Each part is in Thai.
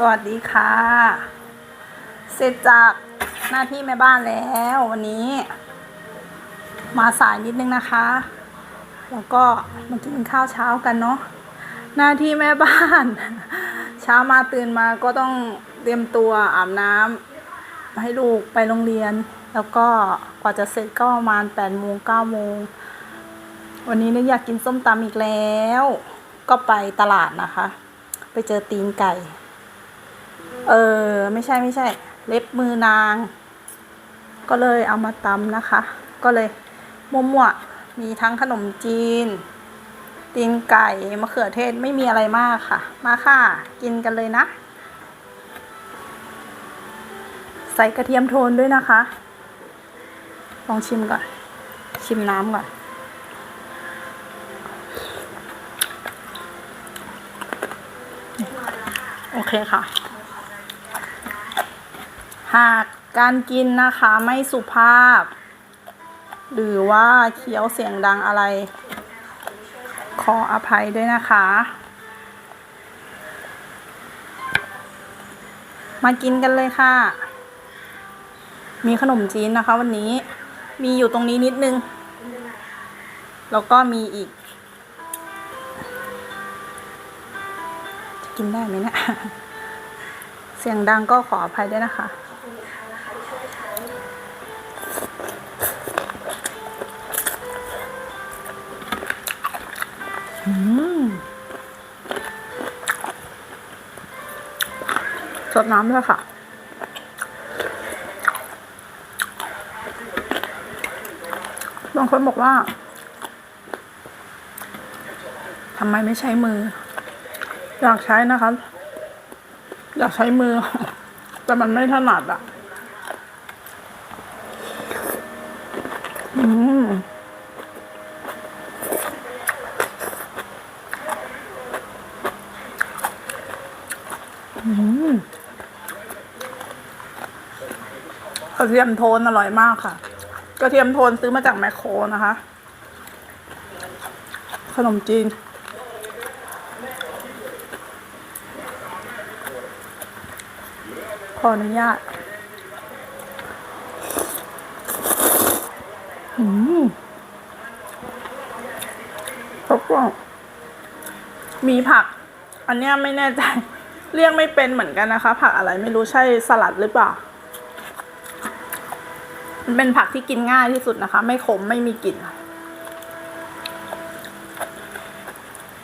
สวัสดีค่ะ เสร็จจากหน้าที่แม่บ้านแล้ววันนี้ มาสายนิดนึงนะคะ แล้วก็มากินข้าวเช้ากันเนาะหน้าที่แม่บ้าน เช้ามาตื่นมาก็ต้องเตรียมตัวอาบน้ำให้ลูกไปโรงเรียน แล้วก็กว่าจะเสร็จก็ประมาณแปดโมงเก้าโมงวันนี้เนี่ยอยากกินส้มตำอีกแล้ว ก็ไปตลาดนะคะ ไปเจอตีนไก่ เออ ไม่ใช่ไม่ใช่ เล็บมือนาง ก็เลยเอามาตำนะคะ ก็เลยมั่วๆมีทั้งขนมจีน ตีนไก่มะเขือเทศไม่มีอะไรมากค่ะ มาค่ะ กินกันเลยนะ ใส่กระเทียมโทนด้วยนะคะ ลองชิมก่อน ชิมน้ำก่อนโอเคค่ะ หากการกินนะคะไม่สุภาพ หรือว่าเคี้ยวเสียงดังอะไร ขออภัยด้วยนะคะ มากินกันเลยค่ะ มีขนมจีนนะคะวันนี้มีอยู่ตรงนี้นิดนึง แล้วก็มีอีก จะกินได้ไหมเนะี่ยเสียงดังก็ขออภัยด้วยนะคะ สดน้ำด้วยค่ะบางคนบอกว่าทำไมไม่ใช้มือ อยากใช้นะคะ อยากใช้มือ แต่มันไม่ถนัดอะม อืม กระเทียมโทนอร่อยมากค่ะ กระเทียมโทนซื้อมาจากแมคโครนะคะ ขนมจีน ขออนุญาตอืมแล้วก็มีผัก อันเนี้ยไม่แน่ใจ เรียกไม่เป็นเหมือนกันนะคะ ผักอะไรไม่รู้ใช่สลัดหรือเปล่า มันเป็นผักที่กินง่ายที่สุดนะคะ ไม่ขมไม่มีกลิ่น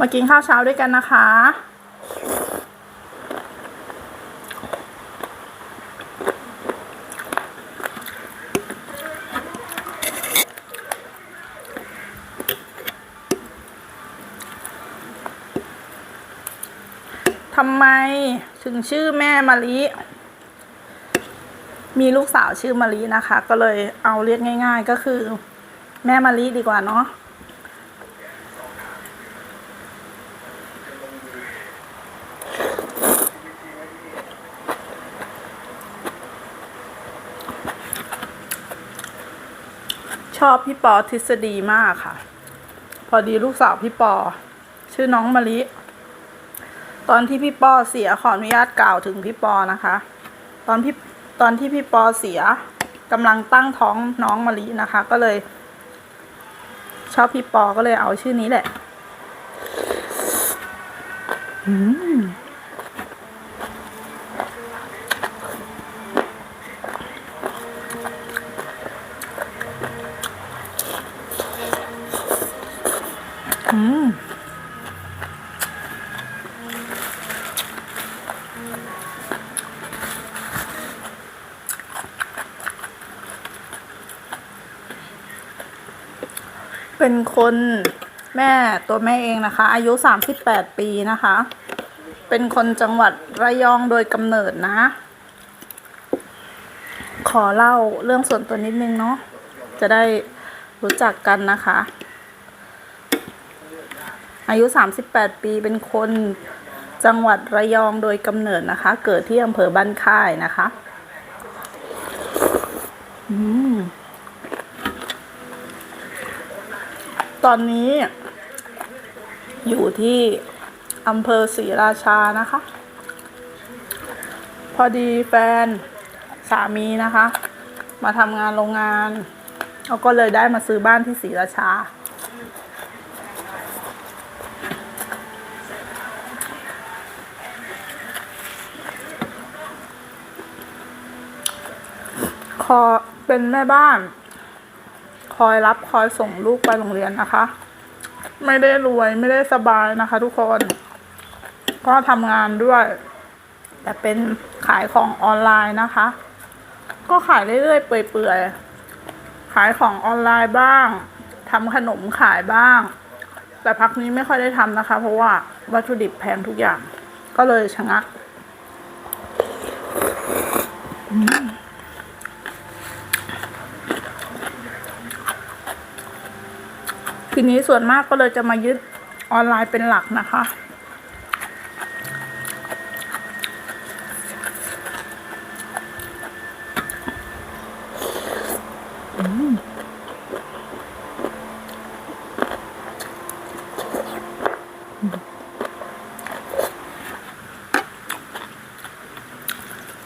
มากินข้าวเช้าด้วยกันนะคะำไมถึงชื่อแม่มะลิ มีลูกสาวชื่อมะลินะคะ ก็เลยเอาเรียกง่าย ๆ ก็คือ แม่มะลิดีกว่าเนาะชอบพี่ปอทฤษฎีมากค่ะ พอดีลูกสาวพี่ปอ ชื่อน้องมะลิ ตอนที่พี่ปอเสียขออนุญาตกล่าวถึงพี่ปอนะคะ ตอนพี่ตอนที่พี่ปอเสียกำลังตั้งท้องน้องมะลินะคะ ก็เลย ชอบพี่ปอก็เลยเอาชื่อนี้แหละ อืม เป็นคนแม่ตัวแม่เองนะคะ อายุสามสิบแปดปีนะคะ เป็นคนจังหวัดระยองโดยกำเนิดนะ ขอเล่าเรื่องส่วนตัวนิดนึงเนาะจะได้รู้จักกันนะคะ อายุสามสิบแปดปีเป็นคนจังหวัดระยองโดยกำเนิดนะคะ เกิดที่อำเภอบ้านค่ายนะคะ อืม ตอนนี้ อยู่ที่อำเภอศรีราชานะคะ พอดีแฟนสามีนะคะ มาทำงานโรงงานเราก็เลยได้มาซื้อบ้านที่ศรีราชาคอเป็นแม่บ้าน อยรับคอยส่งลูกไปโรงเรียนนะคะ ไม่ได้รวยไม่ได้สบายนะคะ ทุกคน ก็ทำงานด้วย แต่เป็นขายของออนไลน์นะคะ ก็ขายเรื่อยๆเปื่อยๆขายของออนไลน์บ้างทำขนมขายบ้าง แต่พักนี้ไม่ค่อยได้ทำนะคะ เพราะว่าวัตถุดิบแพงทุกอย่าง ก็เลยชะงัก ทีนี้ส่วนมากก็เลยจะมายึดออนไลน์เป็นหลักนะคะ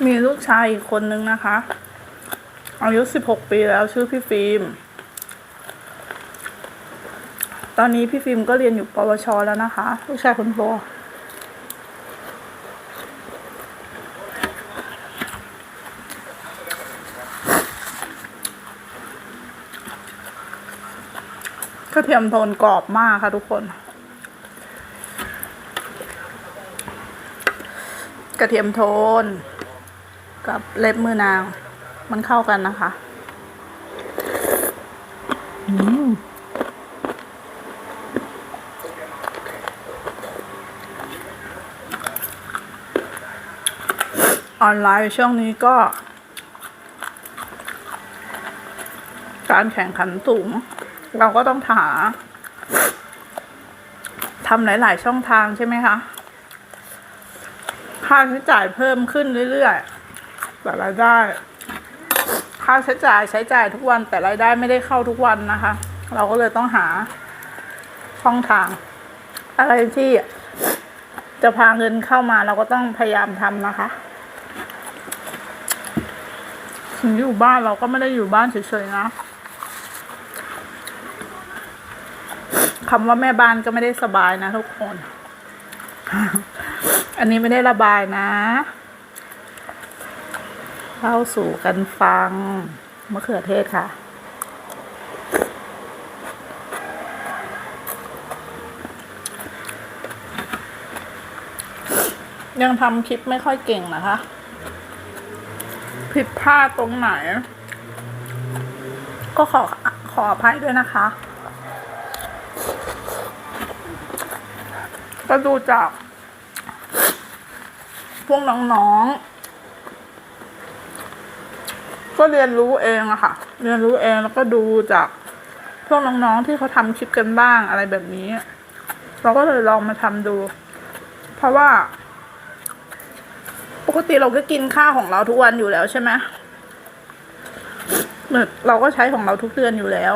มีลูกชายอีกคนนึงนะคะ อายุสิบหกปีแล้วชื่อพี่ฟิล์ม ตอนนี้พี่ฟิล์มก็เรียนอยู่ปวช แล้วนะคะ ลูกชายคนโตกระเทียมโทนกรอบมากค่ะทุกคน กระเทียมโทน กับเล็บมือนาง มันเข้ากันนะคะ อ ออนไลน์ช่วงนี้ก็ การแข่งขันสูง เราก็ต้องหาทำหลาย ๆ ช่องทางใช่ไหมคะค่าใช้จ่ายเพิ่มขึ้นเรื่อยๆแต่รายได้ ค่าใช้จ่ายใช้จ่ายทุกวัน แต่รายได้ไม่ได้เข้าทุกวันนะคะ เราก็เลยต้องหาช่องทาง อะไรที่จะพาเงินเข้ามาเราก็ต้องพยายามทำนะคะ ถึงอยู่บ้านเราก็ไม่ได้อยู่บ้านเฉยๆนะคำว่าแม่บ้านก็ไม่ได้สบายนะทุกคน อันนี้ไม่ได้ระบายนะเข้าสู่กันฟังมะเขือเทศค่ะยังทำคลิปไม่ค่อยเก่งนะคะ ผิดพลาดตรงไหน ก็ขอขออภัยด้วยนะคะ ก็ดูจาก พวกน้องๆ ก็เรียนรู้เองอะค่ะ เรียนรู้เองแล้วก็ดูจากพวกน้องๆที่เขาทำคลิปกันบ้างอะไรแบบนี้ เราก็เลยลองมาทำดู เพราะว่า กติเราก็กินข้าวของเราทุกวันอยู่แล้วใช่ไหมเหมือนเราก็ใช้ของเราทุกเดือนอยู่แล้ว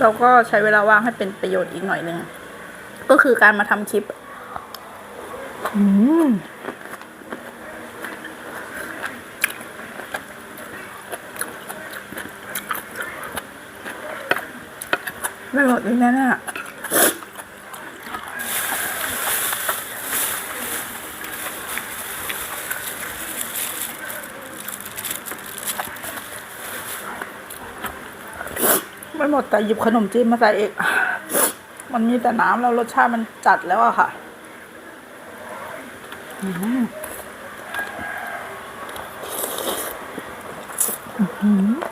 เราก็ใช้เวลาว่างให้เป็นประโยชน์อีกหน่อยหนึ่ง ก็คือการมาทำคลิป อืมไม่หมดเลยแน่ๆไม่ห แต่หยิบขนมจีนมาใส่เอก มันมีแต่น้ำแล้วรสชาติมันจัดแล้วอะค่ะอ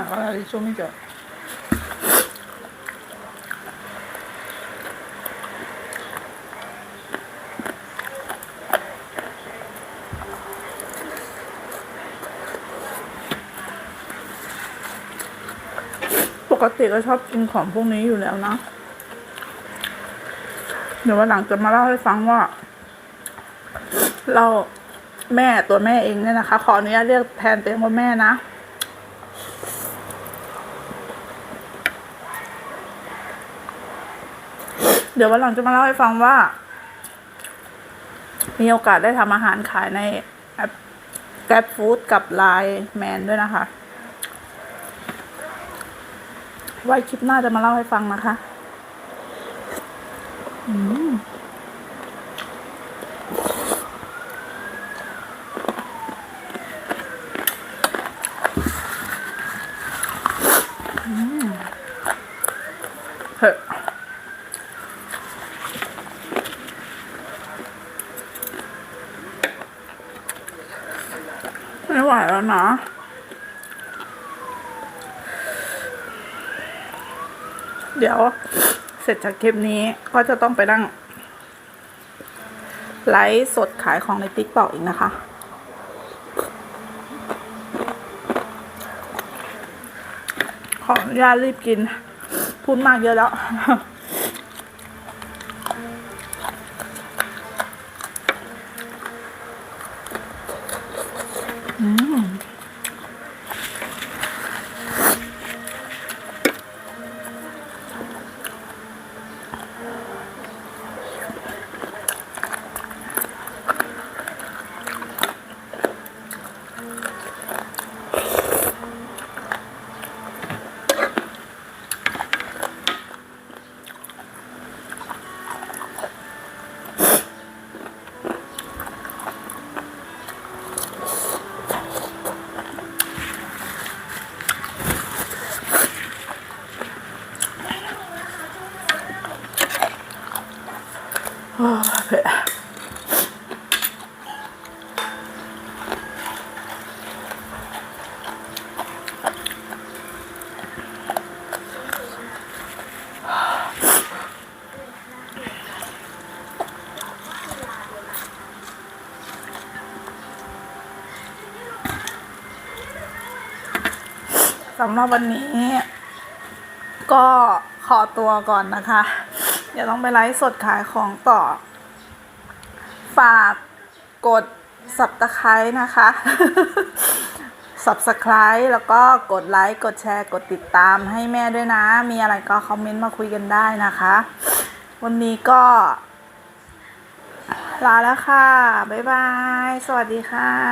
ะไรช่วงนี้จอปกติก็ชอบกินของพวกนี้อยู่แล้วนะ เดี๋ยววันหลังจะมาเล่าให้ฟังว่า เราแม่ตัวแม่เองเนี่ยนะคะ ขออนุญาตเรียกแทนตัวเองว่าแม่นะ เดี๋ยววันหลังจะมาเล่าให้ฟังว่า มีโอกาสได้ทำอาหารขายในแอปแกร็บฟู้ดกับไลน์แมนด้วยนะคะ ไว้คลิปหน้าจะมาเล่าให้ฟังนะคะ อืม ไม่ไหวแล้วนะเดี๋ยวเสร็จจากคลิปนี้ก็จะต้องไปนั่ง ไลฟ์สดขายของในติ๊กต็อกอีกนะคะ ขออนุญาตรีบกิน พูดมากเยอะแล้วำหรับวันนี้ ก็ขอตัวก่อนนะคะ เดี๋ยวต้องไปไลฟ์สดขายของต่อ ฝากกด subscribe นะคะ subscribe แล้วก็กดไลค์ กดแชร์ กดติดตามให้แม่ด้วยนะ มีอะไรก็คอมเมนต์มาคุยกันได้นะคะ วันนี้ก็ ลาแล้วค่ะ บ๊ายบาย สวัสดีค่ะ